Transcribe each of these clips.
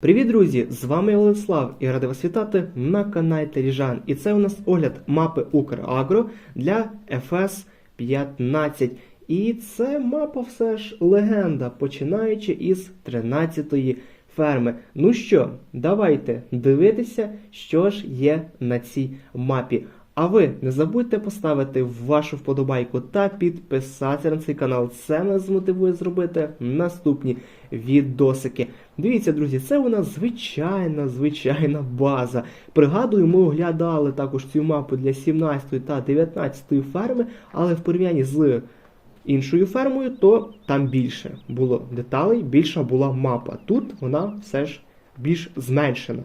Привіт, друзі! З вами я Владислав і радий вас вітати на каналі Теліжан. І це у нас огляд мапи Украгро для FS 15. І це мапа все ж легенда, починаючи із 13-ї ферми. Ну що, давайте дивитися, що ж є на цій мапі. А ви не забудьте поставити вашу вподобайку та підписатися на цей канал. Це нас змотивує зробити наступні відосики. Дивіться, друзі, це у нас звичайна, звичайна база. Пригадую, ми оглядали також цю мапу для 17 та 19 ферми, але в порівнянні з іншою фермою, то там більше було деталей, більша була мапа. Тут вона все ж більш зменшена.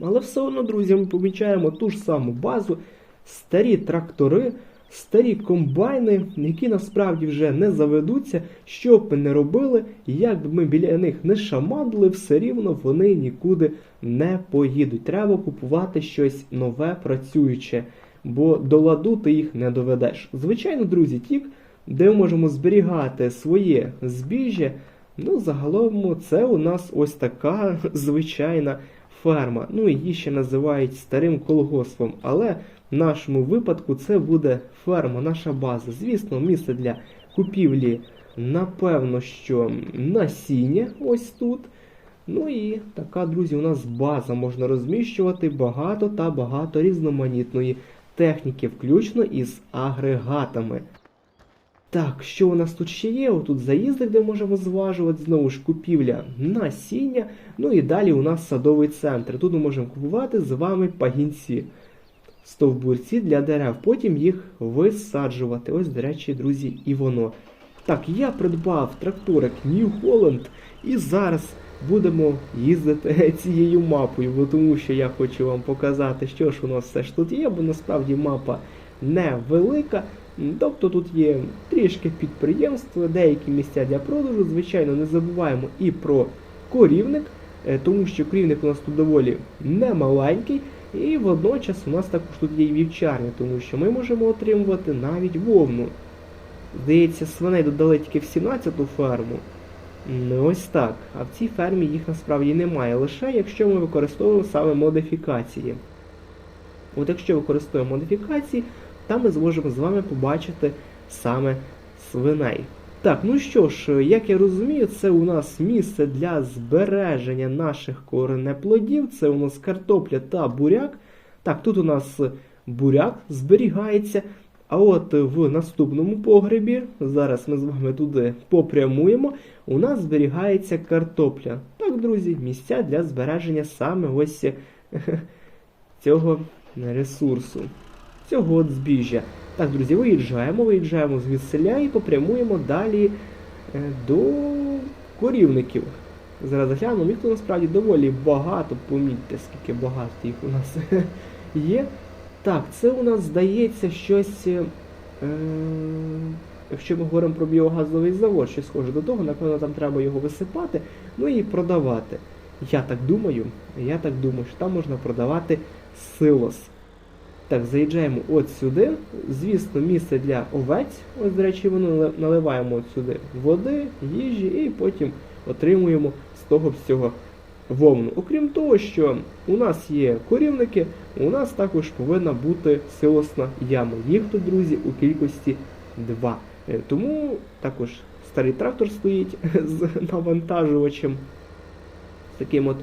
Але все одно, друзі, ми помічаємо ту ж саму базу, старі трактори, старі комбайни, які насправді вже не заведуться, що б ми не робили, як би ми біля них не шамандили, все рівно вони нікуди не поїдуть. Треба купувати щось нове, працююче, бо до ладу ти їх не доведеш. Звичайно, друзі, тік, де ми можемо зберігати своє збіжжя, ну загалом це у нас ось така звичайна ферма. Ну, її ще називають старим колгоспом, але в нашому випадку це буде ферма, наша база. Звісно, місце для купівлі, напевно, що насіння ось тут. Ну і така, друзі, у нас база можна розміщувати багато та багато різноманітної техніки, включно із агрегатами. Так, що у нас тут ще є? Отут заїзди, де можемо зважувати, знову ж купівля насіння. Ну і далі у нас садовий центр. Тут ми можемо купувати з вами пагінці, стовбурці для дерев, потім їх висаджувати. Ось, до речі, друзі, і воно. Так, я придбав тракторик New Holland і зараз будемо їздити цією мапою, бо тому що я хочу вам показати, що ж у нас все ж тут є, бо насправді мапа невелика. Тобто тут є трішки підприємств, деякі місця для продажу. Звичайно, не забуваємо і про корівник, е, тому що корівник у нас тут доволі немаленький. І водночас у нас також тут є і вівчарня, тому що ми можемо отримувати навіть вовну. Здається, свиней додали тільки в 17-ту ферму. Ось так. А в цій фермі їх насправді немає, лише якщо ми використовуємо саме модифікації. От якщо використовуємо модифікації, там ми зможемо з вами побачити саме свиней. Так, ну що ж, як я розумію, це у нас місце для збереження наших коренеплодів. Це у нас картопля та буряк. Так, тут у нас буряк зберігається. А от в наступному погребі, зараз ми з вами туди попрямуємо, у нас зберігається картопля. Так, друзі, місця для збереження саме ось цього ресурсу цього збіжжя. Так, друзі, виїжджаємо, виїжджаємо звідсиля і попрямуємо далі е, до корівників. Зараз заглянемо, їх тут насправді доволі багато, помітьте, скільки багато їх у нас є. Так, це у нас здається щось. Е, якщо ми говоримо про біогазовий завод, щось схоже до того, напевно, там треба його висипати, ну і продавати. Я так думаю, я так думаю, що там можна продавати силос. Так, заїжджаємо от сюди. Звісно, місце для овець. Ось, до речі, воно наливаємо от сюди води, їжі і потім отримуємо з того всього вовну. Окрім того, що у нас є корівники, у нас також повинна бути силосна яма. Їх тут, друзі, у кількості два. Е, Тому також старий трактор стоїть з навантажувачем, з таким от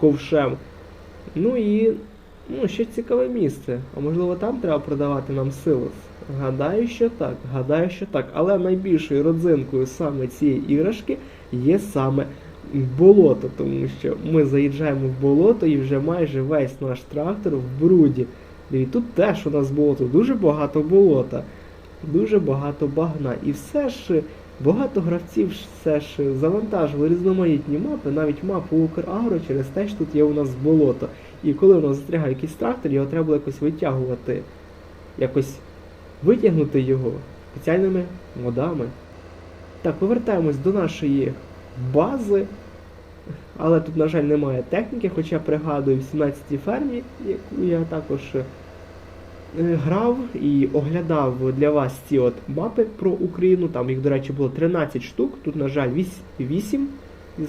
ковшем. Ну і Ну, ще цікаве місце. А можливо там треба продавати нам силос? Гадаю, що так, гадаю, що так. Але найбільшою родзинкою саме цієї іграшки є саме болото, тому що ми заїжджаємо в болото і вже майже весь наш трактор в бруді. І тут теж у нас болото, дуже багато болота, дуже багато багна. І все ж багато гравців все ж завантажили різноманітні мапи, навіть мапу Украгро через те, що тут є у нас болото. І коли воно застрягає якийсь трактор, його треба було якось витягувати, якось витягнути його спеціальними модами. Так, повертаємось до нашої бази. Але тут, на жаль, немає техніки, хоча пригадую в 17-й фермі, яку я також грав і оглядав для вас ці от мапи про Україну. Там їх, до речі, було 13 штук, тут, на жаль, 8.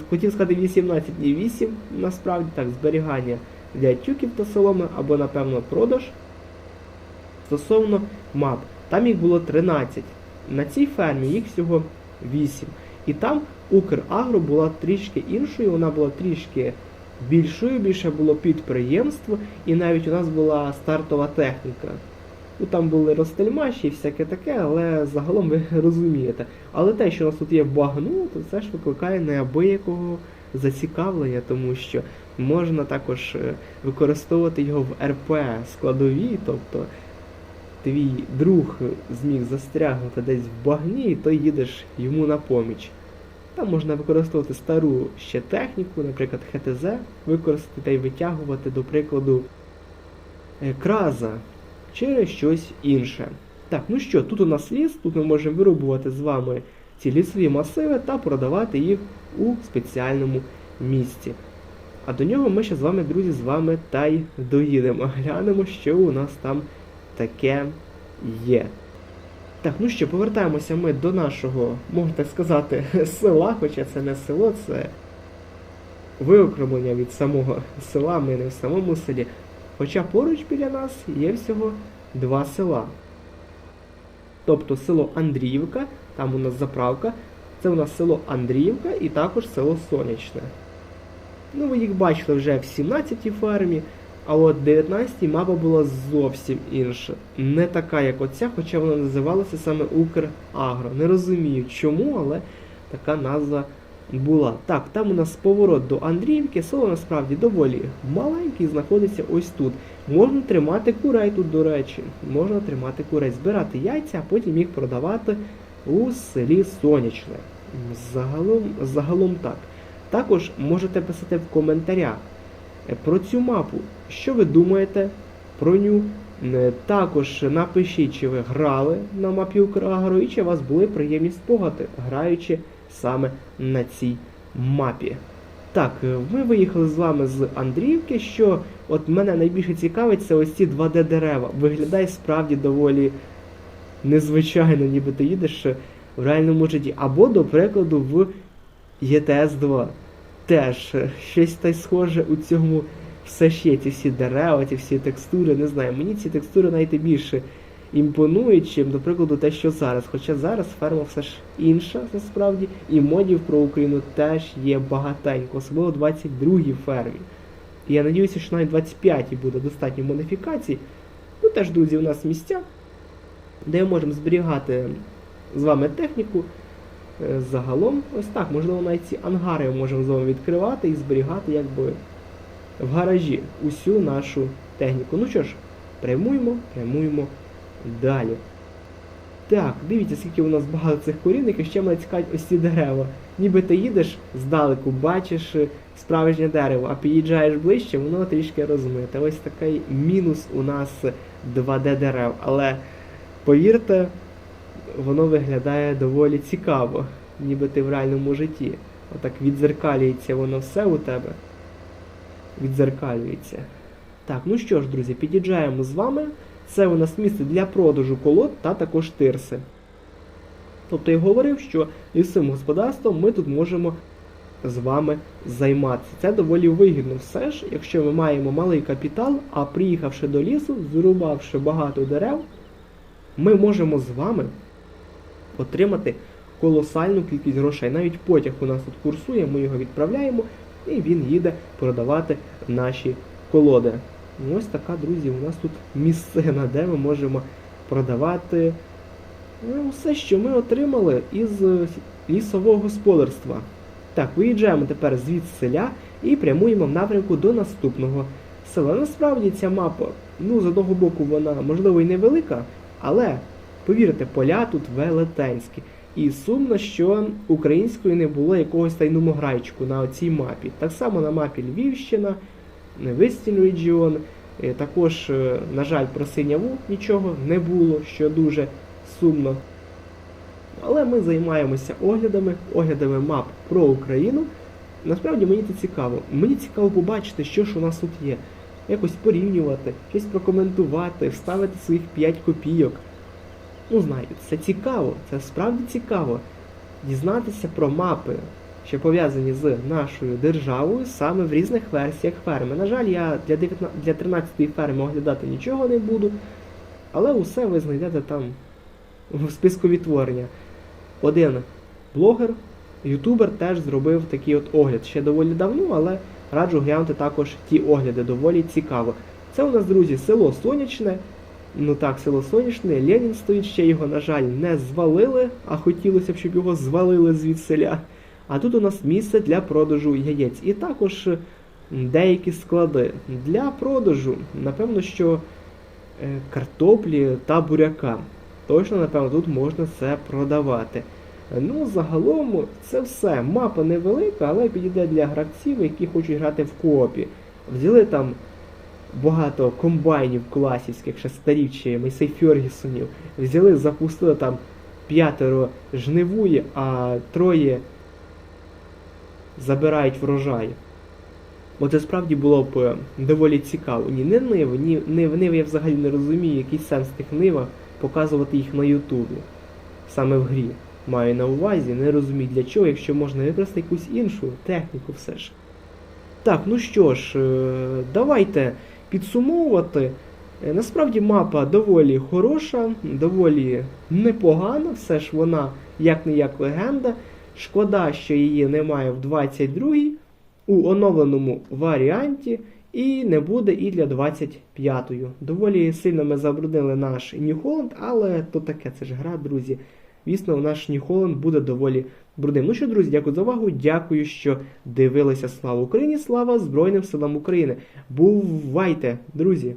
Хотів сказати 18, ні 8, насправді так, зберігання для тюків та соломи, або, напевно, продаж. Стосовно мап, там їх було 13. На цій фермі їх всього 8. І там Украгро була трішки іншою, вона була трішки більшою, більше було підприємство, і навіть у нас була стартова техніка. Ну, там були розстельмаші і всяке таке, але загалом ви розумієте. Але те, що у нас тут є багну, то це ж викликає неабиякого зацікавлення, тому що можна також е, використовувати його в РП складові, тобто твій друг зміг застрягнути десь в багні, і ти їдеш йому на поміч. Там можна використовувати стару ще техніку, наприклад, ХТЗ, використати та й витягувати, до прикладу, е, краза через щось інше. Так, ну що, тут у нас ліс, тут ми можемо вирубувати з вами ці лісові масиви та продавати їх у спеціальному місці. А до нього ми ще з вами, друзі, з вами та й доїдемо. Глянемо, що у нас там таке є. Так, ну що, повертаємося ми до нашого, можна так сказати, села, хоча це не село, це виокремлення від самого села, ми не в самому селі. Хоча поруч біля нас є всього два села. Тобто село Андріївка, там у нас заправка, це у нас село Андріївка і також село Сонячне. Ну, ви їх бачили вже в 17-й фермі, а от 19-й мапа була зовсім інша. Не така, як оця, хоча вона називалася саме Украгро. Не розумію чому, але така назва була. Так, там у нас поворот до Андріївки, село насправді доволі маленьке і знаходиться ось тут. Можна тримати курей тут, до речі. Можна тримати курей, збирати яйця, а потім їх продавати у селі Сонячне. Загалом, загалом так. Також можете писати в коментарях про цю мапу. Що ви думаєте про ню? Е, Також напишіть, чи ви грали на мапі Украгро і чи у вас були приємні спогади, граючи саме на цій мапі. Так, е, ми виїхали з вами з Андріївки, що от мене найбільше цікавить, це ось ці 2D дерева. Виглядає справді доволі незвичайно, ніби ти їдеш в реальному житті. Або, до прикладу, в ЄТС 2. Теж щось та й схоже у цьому все ж є. Ці всі дерева, ці всі текстури, не знаю. Мені ці текстури навіть більше імпонують, чим, до прикладу, те, що зараз. Хоча зараз ферма все ж інша, насправді, і модів про Україну теж є багатенько, особливо в 22-й фермі. І я надіюся, що навіть 25-й буде достатньо модифікацій. Ну теж, друзі, у нас місця, де ми можемо зберігати з вами техніку. Е, Загалом, ось так, можливо, навіть ці ангари ми можемо з вами відкривати і зберігати якби в гаражі усю нашу техніку. Ну що ж, прямуємо, прямуємо далі. Так, дивіться, скільки у нас багато цих корінників, ще мене цікавить ось ці дерева. Ніби ти їдеш здалеку, бачиш е, справжнє дерево, а під'їжджаєш ближче, воно трішки розмите. Ось такий мінус у нас 2D дерев. Але повірте, воно виглядає доволі цікаво, ніби ти в реальному житті. Отак відзеркалюється воно все у тебе. Відзеркалюється. Так, ну що ж, друзі, під'їжджаємо з вами. Це у нас місце для продажу колод та також тирси. Тобто я говорив, що лісовим господарством ми тут можемо з вами займатися. Це доволі вигідно все ж, якщо ми маємо малий капітал, а приїхавши до лісу, зрубавши багато дерев, ми можемо з вами отримати колосальну кількість грошей. Навіть потяг у нас тут курсує, ми його відправляємо, і він їде продавати наші колоди. Ось така, друзі, у нас тут місцина, де ми можемо продавати ну, все, що ми отримали із е, лісового господарства. Так, виїжджаємо тепер звідсиля і прямуємо в напрямку до наступного села. Насправді ця мапа, ну, з одного боку, вона можливо і невелика, але повірте, поля тут велетенські. І сумно, що українською не було якогось тайному грайчику на цій мапі. Так само на мапі Львівщина, Western Region, е, також, е, на жаль, про синяву нічого не було, що дуже сумно. Але ми займаємося оглядами, оглядами мап про Україну. Насправді мені це цікаво. Мені цікаво побачити, що ж у нас тут є. Якось порівнювати, щось прокоментувати, вставити своїх 5 копійок. Ну, знаєте, це цікаво, це справді цікаво. Дізнатися про мапи що пов'язані з нашою державою саме в різних версіях ферми. На жаль, я для 19, для 13-ї ферми оглядати нічого не буду, але усе ви знайдете там в списку відтворення. Один блогер, ютубер теж зробив такий от огляд ще доволі давно, але раджу глянути також ті огляди, доволі цікаво. Це у нас, друзі, село Сонячне. Ну так, село Сонячне, Ленін стоїть, ще його, на жаль, не звалили, а хотілося б, щоб його звалили звідселя. А тут у нас місце для продажу яєць. І також деякі склади для продажу. Напевно, що е, картоплі та буряка. Точно, напевно, тут можна це продавати. Ну, загалом, це все. Мапа невелика, але підійде для гравців, які хочуть грати в коопі. Взяли там багато комбайнів класівських, ще старів чи Мейсей Фергісонів. Взяли, запустили там п'ятеро жнивує, а троє забирають врожай. Оце справді було б е, доволі цікаво. Ні, не ниви, ні, нив, нив я взагалі не розумію, який сенс тих нивах показувати їх на Ютубі. Саме в грі. Маю на увазі, не розумію для чого, якщо можна використати якусь іншу техніку все ж. Так, ну що ж, е, давайте підсумовувати. Е, Насправді мапа доволі хороша, доволі непогана, все ж вона як не як легенда. Шкода, що її немає в 22-й у оновленому варіанті, і не буде і для 25-ї. Доволі сильно ми забруднили наш New Holland, але то таке, це ж гра, друзі. Звісно, наш Holland буде доволі брудним. Ну що, друзі, дякую за увагу. Дякую, що дивилися. Слава Україні! Слава Збройним силам України! Бувайте, друзі!